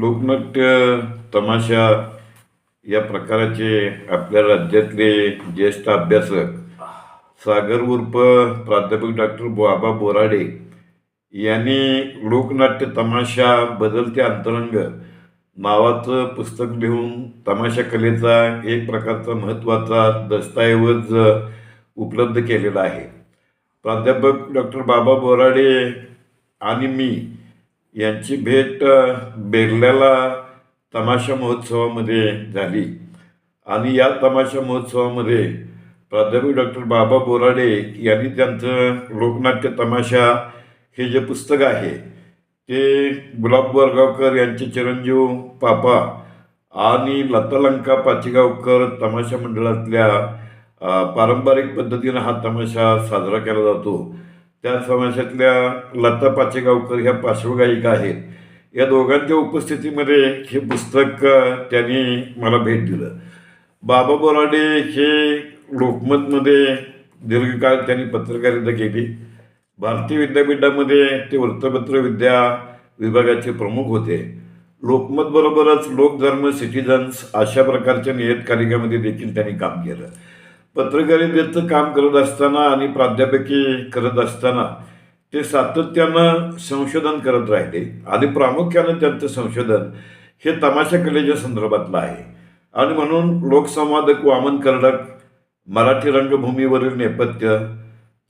लोकनाट्य तमाशा या प्रकाराचे आपल्या राज्यातले ज्येष्ठ अभ्यासक सागर उर्फ प्राध्यापक डॉक्टर बाबा बोराडे यांनी लोकनाट्य तमाशा बदलते अंतरंग नावाचं पुस्तक लिहून तमाशा कलेचा एक प्रकारचा महत्त्वाचा दस्तऐवज उपलब्ध केलेला आहे. प्राध्यापक डॉक्टर बाबा बोराडे आणि मी यांची भेट बेर्ल्याला तमाशा महोत्सवामध्ये झाली. आणि या तमाशा महोत्सवामध्ये प्राध्यापक डॉक्टर बाबा बोराडे यांनी त्यांचं लोकनाट्य तमाशा हे जे पुस्तक आहे ते गुलाब बोरगावकर यांचे चिरंजीव पापा आणि लतालंका पाचेगावकर तमाशा मंडळातल्या पारंपरिक पद्धतीनं हा तमाशा साजरा केला जातो. त्या समाजातल्या लता पाचेगावकर ह्या पार्श्वगायिका आहेत. या दोघांच्या उपस्थितीमध्ये हे पुस्तक त्यांनी मला भेट दिलं. बाबा बोराडे हे लोकमतमध्ये दीर्घकाळ त्यांनी पत्रकारिता केली. भारतीय विद्यापीठामध्ये ते वृत्तपत्र विद्या विभागाचे प्रमुख होते. लोकमतबरोबरच लोकधर्म सिटिझन्स अशा प्रकारच्या नियतकालिकामध्ये देखील त्यांनी काम केलं. पत्रकारितेचं काम करत असताना आणि प्राध्यापकी करत असताना ते सातत्यानं संशोधन करत राहिले. आणि प्रामुख्यानं त्यांचं संशोधन हे तमाशा कलेच्या संदर्भातलं आहे. आणि म्हणून लोकसंवादक वामन कर्डक मराठी रंगभूमीवरील नेपथ्य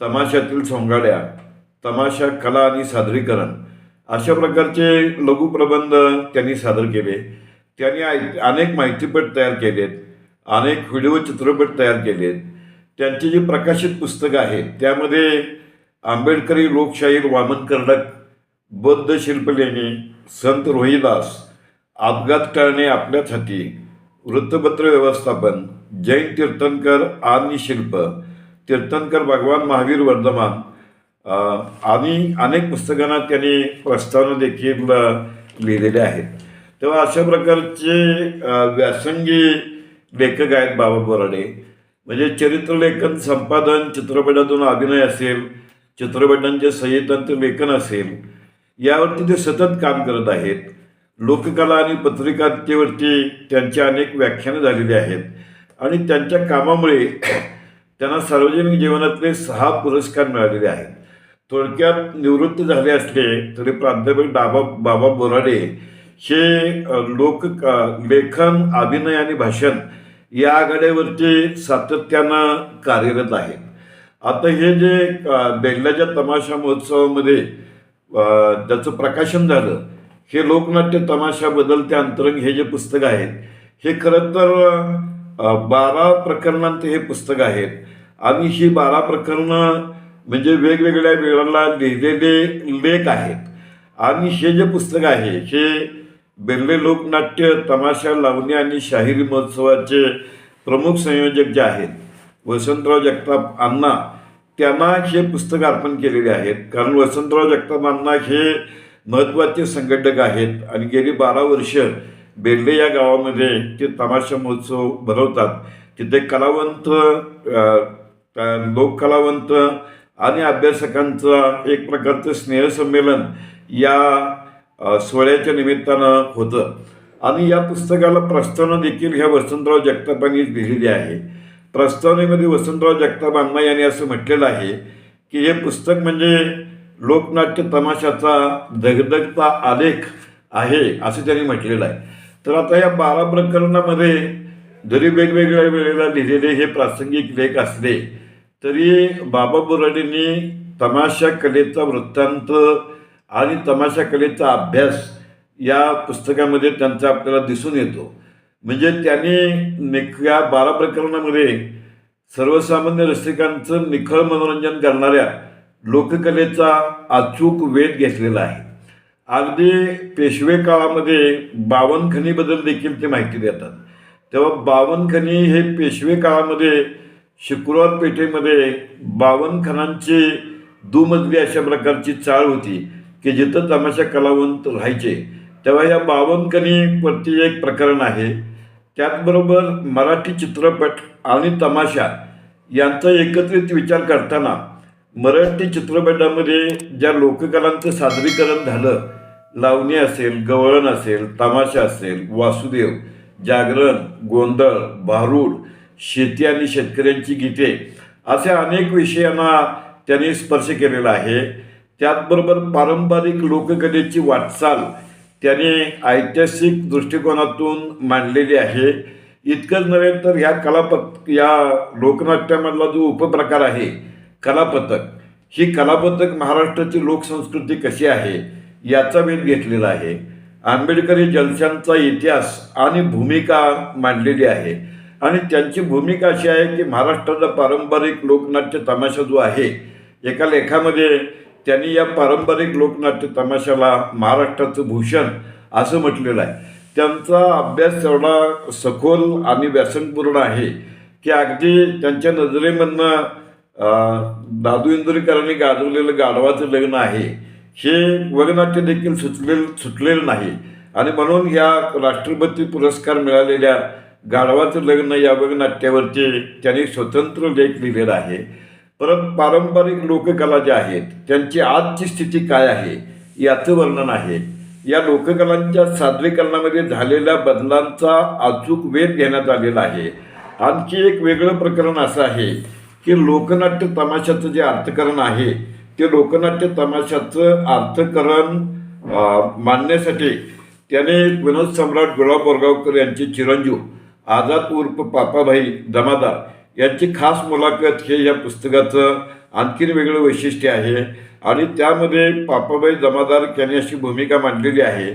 तमाशातील सोंगाड्या तमाशा कला आणि सादरीकरण अशा प्रकारचे लघुप्रबंध त्यांनी सादर केले. त्यांनी अनेक माहितीपट तयार केलेत. अनेक व्हिडिओ चित्रपट तयार केलेत. त्यांची जी प्रकाशित पुस्तकं आहेत त्यामध्ये आंबेडकरी लोकशाहीर वामन कर्डक बौद्ध शिल्पलेणी संत रोहिदास अपघात टाळणे आपल्याच हाती वृत्तपत्र व्यवस्थापन जैन तीर्थंकर आणि शिल्प तीर्थंकर भगवान महावीर वर्धमान आणि अनेक पुस्तकांना त्यांनी प्रस्तावना देखील लिहिलेले लिहिलेल्या आहेत. तेव्हा अशा प्रकारचे व्यासंगी लेखक आहेत बाबा बोराडे. म्हणजे चरित्रलेखन संपादन चित्रपटातून अभिनय असेल चित्रपटांचे संहितांचं लेखन असेल यावरती ते सतत काम करत आहेत. लोककला आणि पत्रिकातेवरती त्यांची अनेक व्याख्यानं झालेली आहेत. आणि त्यांच्या कामामुळे त्यांना सार्वजनिक जीवनातले सहा पुरस्कार मिळालेले आहेत. थोडक्यात निवृत्त झाले असले तरी प्राध्यापक डाबा बाबा बोराडे हे लोक लेखन अभिनय आणि भाषण या आघाड्यावरती सातत्यानं कार्यरत आहेत. आता हे जे अ, तमाशा महोत्सवामध्ये त्याचं ज्याचं प्रकाशन झालं हे लोकनाट्य तमाशा बदलते अंतरंग हे जे पुस्तक आहेत हे खरं तर बारा प्रकरणांत हे पुस्तक आहेत. आणि ही बारा प्रकरणं म्हणजे वेगवेगळ्या वेळाला लिहिलेले लेख आहेत. आणि हे जे पुस्तक आहे हे बेल्ले लोकनाट्य तमाशा लावणी आणि शाहिरी महोत्सवाचे प्रमुख संयोजक जे आहेत वसंतराव जगताप अण्णा त्यांना हे पुस्तक अर्पण केलेले आहेत. कारण वसंतराव जगताप अण्णा हे महत्त्वाचे संघटक आहेत आणि गेली बारा वर्ष बेर्ले या गावामध्ये ते तमाशा महोत्सव भरवतात. तिथे कलावंत लोककलावंत आणि अभ्यासकांचा एक प्रकारचं स्नेहसंमेलन या सोहळ्याच्या निमित्तानं होतं. आणि या पुस्तकाला प्रस्तावना देखील ह्या वसंतराव जगतापांनीच लिहिलेली आहे. प्रस्तावनेमध्ये वसंतराव जगताप यांनी असं म्हटलेलं आहे की हे पुस्तक म्हणजे लोकनाट्य तमाशाचा धगधगता आलेख आहे असं त्यांनी म्हटलेलं आहे. तर आता या बारा प्रकरणामध्ये जरी वेगवेगळ्या वेळेला लिहिलेले हे प्रासंगिक लेख असले तरी बाबा बोराडेंनी तमाशा कलेचा वृत्तांत आणि तमाशा कलेचा अभ्यास या पुस्तकामध्ये त्यांचा आपल्याला दिसून येतो. म्हणजे त्यांनी निक या बारा प्रकरणामध्ये सर्वसामान्य रसिकांचं निखळ मनोरंजन करणाऱ्या लोककलेचा अचूक वेध घेतलेला आहे. अगदी पेशवे काळामध्ये बावनखनीबद्दल देखील ते माहिती देतात. तेव्हा बावनखनी हे पेशवे काळामध्ये शुक्रवार पेठेमध्ये बावनखणांची दुमजली अशा प्रकारची चाळ होती. की जिथं तमाशा कलावंत राहायचे तेव्हा या बावनखनीवरती एक प्रकरण आहे. त्याचबरोबर मराठी चित्रपट आणि तमाशा यांचा एकत्रित विचार करताना मराठी चित्रपटामध्ये ज्या लोककलांचं सादरीकरण झालं लावणी असेल गवळण असेल तमाशा असेल वासुदेव जागरण गोंधळ भारूड शेती आणि शेतकऱ्यांची गीते अशा अनेक विषयांना त्यांनी स्पर्श केलेला आहे. त्याचबरोबर पारंपरिक लोककलेची वाटचाल त्याने ऐतिहासिक दृष्टिकोनातून मांडलेली आहे. इतकंच नव्हे तर ह्या कलापत या लोकनाट्यामधला जो उपप्रकार आहे कलापथक ही कलापथक महाराष्ट्राची लोकसंस्कृती कशी आहे याचा वेध घेतलेला आहे. आंबेडकरी जलशांचा इतिहास आणि भूमिका मांडलेली आहे. आणि त्यांची भूमिका अशी आहे की महाराष्ट्राचा पारंपरिक लोकनाट्य तमाशा जो आहे एका लेखामध्ये त्यांनी या पारंपरिक लोकनाट्य तमाशाला महाराष्ट्राचं भूषण असं म्हटलेलं आहे. त्यांचा अभ्यास एवढा सखोल आणि व्यसनपूर्ण आहे की अगदी त्यांच्या नजरेमधनं दादू इंदुरीकरांनी गाजवलेलं गाढवाचं लग्न आहे. हे वगनाट्य देखील सुचलेलं सुटलेलं नाही. आणि म्हणून या राष्ट्रपती पुरस्कार मिळालेल्या गाढवाचं लग्न या वगनाट्यावरती त्यांनी स्वतंत्र लेख लिहिलेला आहे. परत पारंपरिक लोककला ज्या आहेत त्यांची आजची स्थिती काय आहे याचं वर्णन आहे. या लोककलांच्या सादरीकरणामध्ये झालेल्या बदलांचा अचूक वेध घेण्यात आलेला आहे. आणखी एक वेगळं प्रकरण असं आहे की लोकनाट्य तमाशाचं जे अर्थकरण आहे ते लोकनाट्य तमाशाचं अर्थकरण मानण्यासाठी मांडण्यासाठी त्याने विनोद सम्राट गुलाब बोरगावकर यांचे चिरंजीव आझाद उर्फ पापाभाई दमादार यांची खास मुलाखत हे या पुस्तकाचं आणखीन वेगळं वैशिष्ट्य आहे. आणि त्यामध्ये पापाबाई जमादार यांनी अशी भूमिका मांडलेली आहे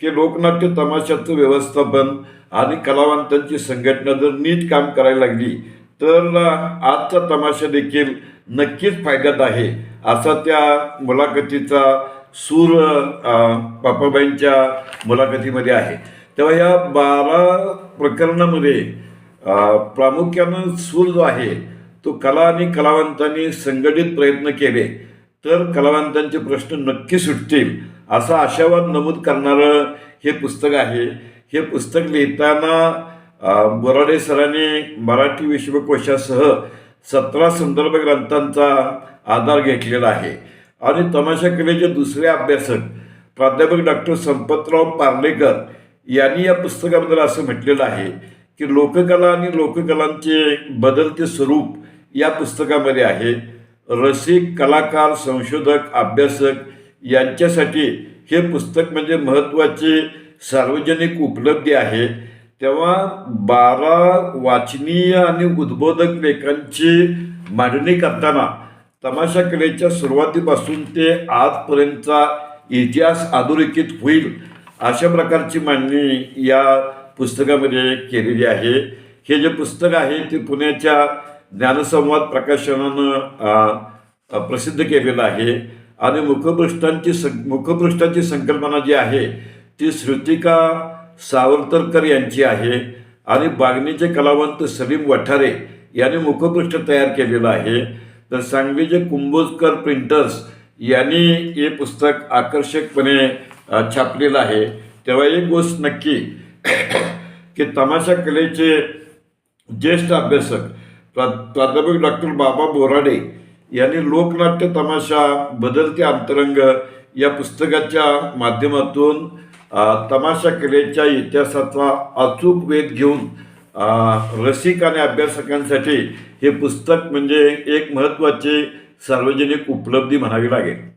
की लोकनाट्य तमाशाचं व्यवस्थापन आणि कलावंतांची संघटना जर नीट काम करायला लागली तर आजचा तमाशा देखील नक्कीच फायद्यात आहे असा त्या मुलाखतीचा सूर पापाबाईंच्या मुलाखतीमध्ये आहे. तेव्हा या बारा प्रकरणामध्ये प्रामुख्यानं सूर जो आहे तो कला आणि कलावंतांनी संघटित प्रयत्न केले. तर कलावंतांचे प्रश्न नक्की सुटतील असा आशावाद नमूद करणारं हे पुस्तक आहे. हे पुस्तक लिहिताना बोराडे सरांनी मराठी विश्वकोशासह सतरा संदर्भ ग्रंथांचा आधार घेतलेला आहे. आणि तमाशा कलेचे दुसरे अभ्यासक प्राध्यापक डॉक्टर संपतराव पार्लेकर यांनी या पुस्तकाबद्दल असं म्हटलेलं आहे. की लोककला आणि लोककलांचे बदलते स्वरूप या पुस्तकामध्ये आहे. रसिक कलाकार संशोधक अभ्यासक यांच्यासाठी हे पुस्तक म्हणजे महत्त्वाचे सार्वजनिक उपलब्धी आहे. तेव्हा बारा वाचनीय आणि उद्बोधक लेखांची मांडणी करताना तमाशा कलेच्या सुरुवातीपासून ते आजपर्यंतचा इतिहास अधोरेखित होईल अशा प्रकारची मांडणी या पुस्तकामध्ये केलेली आहे. हे जे पुस्तक आहे ते पुण्याच्या ज्ञानसंवाद प्रकाशनानं प्रसिद्ध केलेलं आहे. आणि मुखपृष्ठांची सं मुखपृष्ठाची संकल्पना जी आहे ती श्रुतिका सावरकरकर यांची आहे. आणि बागणीचे कलावंत सलीम वठारे यांनी मुखपृष्ठ तयार केलेलं आहे. तर सांगलीचे कुंभोजकर प्रिंटर्स यांनी हे पुस्तक आकर्षकपणे छापलेलं आहे. तेव्हा एक गोष्ट नक्की की तमाशा कलेचे ज्येष्ठ अभ्यासक प्रा प्राध्यापक डॉक्टर बाबा बोराडे यांनी लोकनाट्य तमाशा बदलते अंतरंग या पुस्तकाच्या माध्यमातून तमाशा कलेच्या इतिहासाचा अचूक वेध घेऊन रसिक आणि अभ्यासकांसाठी हे पुस्तक म्हणजे एक महत्त्वाची सार्वजनिक उपलब्धी म्हणावी लागेल.